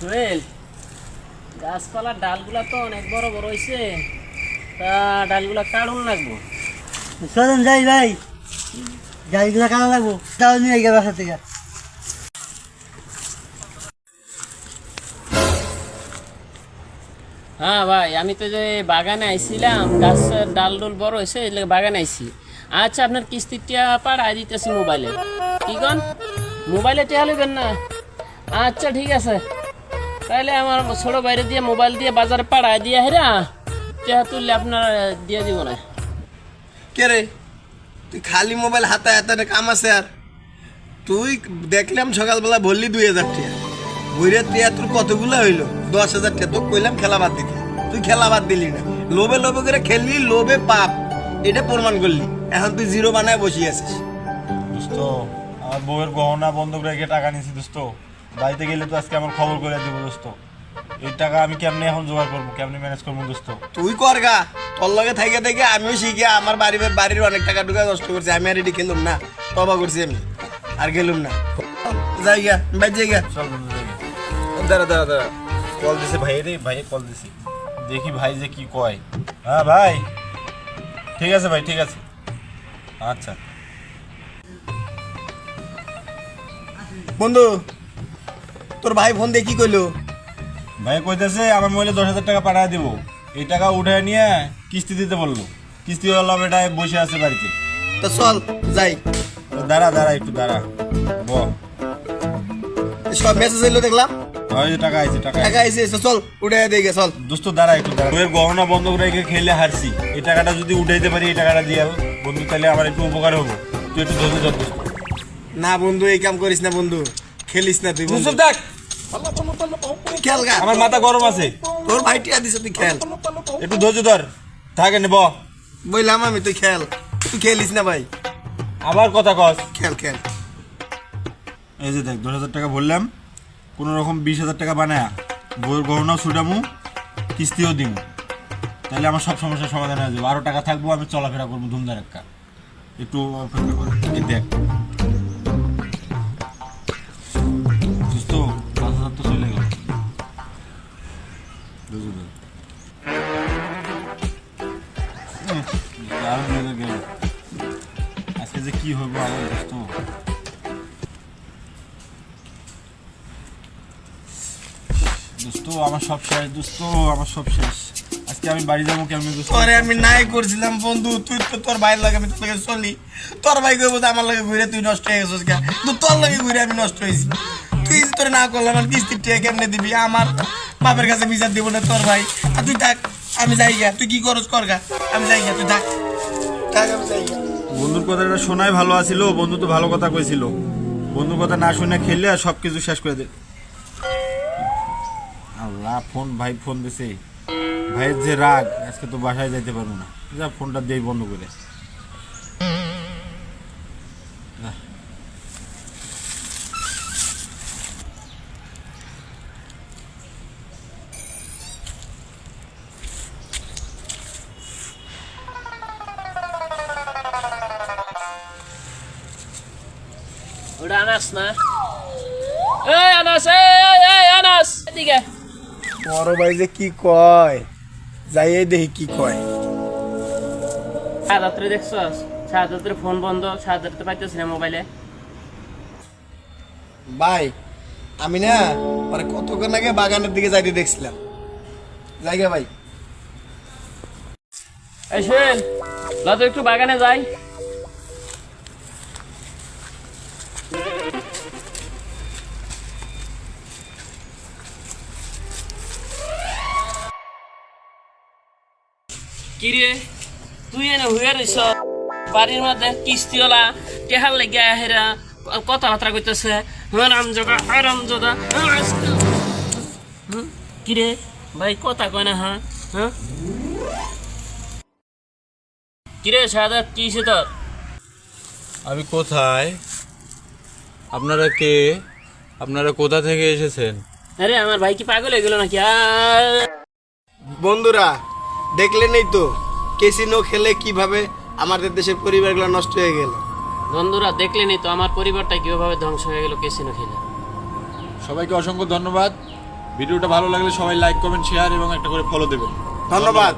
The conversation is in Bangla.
সোহেল গাছপালার ডালগুলা তো অনেক বড় বড় হয়েছে তা ডালগুলা কাটুন লাগবো। চলেন যাই ভাই। গাড়িগুলো কানা লাগবো। তাও নিয়ে গেল বাসা থেকে। হ্যাঁ ভাই আমি তো যে বাগানে আইছিলাম গাছের ডাল ডুল বড় হয়েছে এই লেগে বাগানে আইছি। আচ্ছা আপনার কিস্তিটা পাড়াই দিতেছি মোবাইলে। কি কন? মোবাইলে টেহা লইবেন না? আচ্ছা ঠিক আছে। তাহলে আমার ছোট বাইরে দিয়ে মোবাইল দিয়ে বাজারে পাড়ায় দিয়ে হেরা টেহা তুললে আপনার দিয়ে দিব না। কে রে? তুই খালি মোবাইল হাতে হাতে কাম আছে আর। তুই দেখলাম সকালবেলা বললি দুই হাজার টাকা। বইরে টিয়া তোর কতগুলো হইল? দশ হাজার টাকা। তোকে কইলাম খেলা বাদ দিতে। তুই খেলা বাদ দিলি না। লোভে লোভে করে খেললি লোভে পাপ। এটা প্রমাণ করলি। এখন তুই জিরো বানায় বসে আছিস। দোস্ত আমার বউয়ের গহনা বন্ধক রেখে টাকা নিয়েছি দোস্ত। বাড়িতে গেলে তো আজকে আমার খবর করে দেবো দোস্ত। এই টাকা আমি কেমনে এখন জোগাড় করব কেমনে ম্যানেজ করব দোস্ত? তুই কর গা। তোর লগে থেকে থেকে আমিও শিখে আমার বাড়ি বাড়ির অনেক টাকা টুকা নষ্ট করছি আমি আর এটি খেলুম না তবা করছি আমি আর গেলুম না। যাই গা বাই যাই গা। চল বন্ধু যাই। দাঁড়া দাঁড়া দাঁড়া। কল দিছে ভাই রে ভাই কল দিছে। দেখি ভাই যে কি কয়। হ্যাঁ ভাই। ঠিক আছে ভাই ঠিক আছে। আচ্ছা। বন্ধু তোর ভাই ফোন দিয়ে কি কইলো? ভাই কইতেছে আমার মোবাইলে দশ হাজার টাকা পাঠিয়ে দিব। এই টাকা উঠে নিয়ে কিস্তি দিতে বলল। কিস্তি হলো এটা বসে আছে বাড়িতে। তো চল যাই। দাঁড়া দাঁড়া একটু দাঁড়া। ব। সব মেসেজ এলো দেখলাম। ওই টাকা আইছে টাকা টাকা আইছে। চল উঠে চল। দোস্ত দাঁড়া একটু দাঁড়া। গহনা রেখে খেলে হারছি। এই টাকাটা যদি উঠাইতে পারি এই টাকাটা দিয়ে বন্ধু তাহলে আমার একটু উপকার হব। তুই একটু ধৈর্য না বন্ধু এই কাম করিস না বন্ধু। খেলিস না তুই বন্ধু। দেখ। খেল গা। আমার মাথা গরম আছে। তোর ভাই টিয়া দিছে তুই খেল। একটু ধৈর্য ধর। থাকে নেব বললাম আমি তুই খেল। তুই খেলিস না ভাই। আবার কথা কস। খেল খেল। এই যে দেখ দশ হাজার টাকা বললাম। কোনো রকম বিশ হাজার টাকা বানায়া। বইয়ের গহনাও ছুটামু কিস্তিও দিমু। তাহলে আমার সব সমস্যার সমাধান হয়ে যাবে। আরও টাকা থাকব আমি চলাফেরা করব ধুমধার একটা একটু অপেক্ষা কর। দেখ। আজকে যে কি হইব আমার দোস্ত দোস্ত আমার সব শেষ দোস্ত আমার সব শেষ আজকে আমি বাড়ি যাব কেমন দোস্ত তোরে আমি নাই করছিলাম, বন্ধু। তুই তো তোর ভাইয়ের লাগে আমি তোর লাগে চলি। তোর ভাই কইব যে আমার লাগে ঘুরে তুই নষ্ট হয়ে গেছিস তো তোর লাগে ঘুরে আমি নষ্ট হয়েছি। তুই তোর না করলাম আমার কিস্তির টিয়া কেমনে দিবি? আমার বাপের কাছে বিচার দিব না, তোর ভাই। আর তুই থাক, আমি যাই গা তুই কি কর গা। আমি যাই গা তুই থাক। বন্ধুর কথাটা শোনাই ভালো আছিল, বন্ধু তো ভালো কথা কইছিল। বন্ধুর কথা না শুনে খেললে আর সব কিছু শেষ করে দে। আল্লাহ, ফোন, ভাই ফোন দিছে। ভাইয়ের যে রাগ, আজকে তো বাসায় যাইতে পারব না। যা, ফোনটা দিয়ে বন্ধ করে। ওটা আনাস না? এই আনাস এই এই, এই আনাস! এদিকে। বড় ভাই যে কি কয়? যাই দেখি কি কয়। দেখছস? ফোন বন্ধ পাইতেছি না মোবাইলে। ভাই আমি না মানে কতক্ষণ আগে বাগানের দিকে যাইতে দেখছিলাম। জায়গা ভাই। এই একটু বাগানে যাই। কিরে? তুই এনে হুয়ে রইছ। বাড়ির মধ্যে কিস্তিওয়ালা টেহার লেগে আহেরা কথাবার্তা কইতেছে। রাম জগা আরাম জগা কিরে? ভাই কথা কয় না হ্যাঁ হ্যাঁ। কিরে সাদা কি তোর? আমি কোথায়? আপনারা কে? আপনারা কোথা থেকে এসেছেন? আরে আমার ভাই কি পাগল হয়ে গেল নাকি? আর বন্ধুরা দেখলেনই তো কেসিনো খেলে কীভাবে আমাদের দেশের পরিবারগুলো নষ্ট হয়ে গেল? বন্ধুরা দেখলেনই তো আমার পরিবারটা কীভাবে ধ্বংস হয়ে গেল কেসিনো খেলে। সবাইকে অসংখ্য ধন্যবাদ। ভিডিওটা ভালো লাগলে সবাই লাইক কমেন্ট শেয়ার এবং একটা করে ফলো দেবেন। ধন্যবাদ।